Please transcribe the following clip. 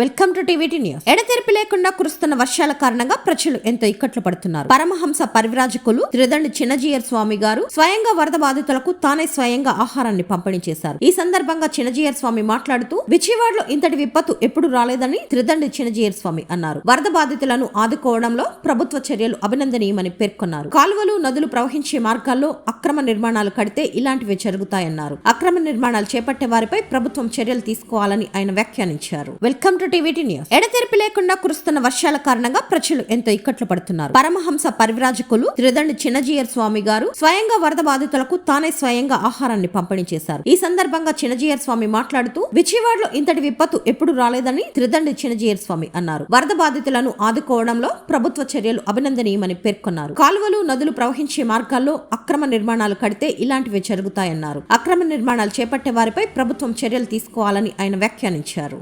Welcome to TVT news ఎడతెరిపి లేకుండా కురుస్తున్న వర్షాల కారణంగా ప్రజలు ఎంతో ఇక్కట్లు పడుతున్నారు. పరమహంస పరివ్రాజకులు త్రిదండి చిన్నజీయర్ స్వామి గారు స్వయంగా వరద బాధితులకు తానే స్వయంగా ఆహారాన్ని పంపిణీ చేశారు. ఈ సందర్భంగా చిన్నజీయర్ స్వామి మాట్లాడుతూ విజయవాడలో ఇంతటి విపత్తు ఎప్పుడు రాలేదని త్రిదండి చిన్నజీయర్ స్వామి అన్నారు. వరద బాధితులను ఆదుకోవడంలో ప్రభుత్వ చర్యలు అభినందనీయమని పేర్కొన్నారు. కాలువలు నదులు ప్రవహించే మార్గాల్లో అక్రమ నిర్మాణాలు కడితే ఇలాంటివి జరుగుతాయన్నారు. అక్రమ నిర్మాణాలు చేపట్టే వారిపై ప్రభుత్వం చర్యలు తీసుకోవాలని ఆయన వ్యాఖ్యానించారు. Welcome to TVT news. ఎడతెరిపి లేకుండా కురుస్తున్న వర్షాల కారణంగా ప్రజలు ఎంతో ఇక్కట్లు పడుతున్నారు. పరమహంస పరివ్రాజకులు త్రిదండి చిన్నజీయర్ స్వామి గారు స్వయంగా వరద బాధితులకు తానే స్వయంగా ఆహారాన్ని పంపిణీ చేశారు. ఈ సందర్భంగా చిన్నజీయర్ స్వామి మాట్లాడుతూ విజయవాడలో ఇంతటి విపత్తు ఎప్పుడు రాలేదని త్రిదండి చిన్నజీయర్ స్వామి అన్నారు. వరద బాధితులను ఆదుకోవడంలో ప్రభుత్వ చర్యలు అభినందనీయమని పేర్కొన్నారు. కాలువలు నదులు ప్రవహించే మార్గాల్లో అక్రమ నిర్మాణాలు కడితే ఇలాంటివి జరుగుతాయన్నారు. అక్రమ నిర్మాణాలు చేపట్టే వారిపై ప్రభుత్వం చర్యలు తీసుకోవాలని ఆయన వ్యాఖ్యానించారు.